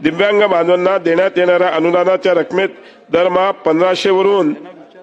दिव्यांग बांधवांना देण्यात येणाऱ्या अनुदानाच्या रकमेत दरमहा पंधराशे वरून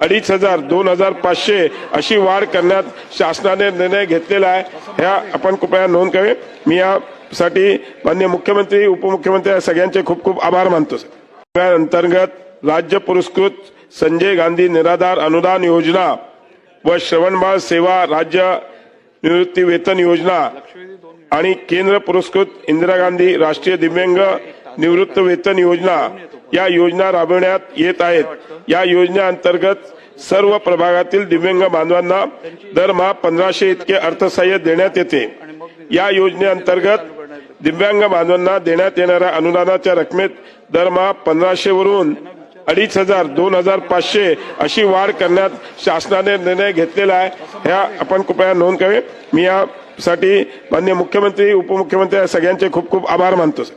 अडीच हजार दोन हजार पाचशे अशी वाढ करण्यात शासनाने निर्णय घेतलेला आहे. ह्या आपण कृपया नोंद करावी मी यासाठी मान्य मुख्यमंत्री उपमुख्यमंत्री या सगळ्यांचे खूप खूप आभार मानतो अंतर्गत राज्य पुरस्कृत संजय गांधी निराधार अनुदान योजना व श्रवणबाळ सेवा राज्य निवृत्ती वेतन योजना आणि केंद्र पुरस्कृत इंदिरा गांधी राष्ट्रीय दिव्यांग निवृत्त वेतन योजना या योजना राबवण्यात येत आहेत. या योजनेअंतर्गत सर्व प्रभागातील दिव्यांग बांधवांना दरमहा पंधराशे इतके अर्थसहाय्य देण्यात येते. या योजनेअंतर्गत दिव्यांग बांधवांना देण्यात येणाऱ्या अनुदानाच्या रकमेत दरमहा पंधराशे वरून अडीच हजार दोन हजार पाचशे अशी वाढ करण्यात शासनाने निर्णय घेतलेला आहे. ह्या आपण कृपया नोंद करावी. मी यासाठी मान्य मुख्यमंत्री उपमुख्यमंत्री सगळ्यांचे खूप खूप आभार मानतो सर.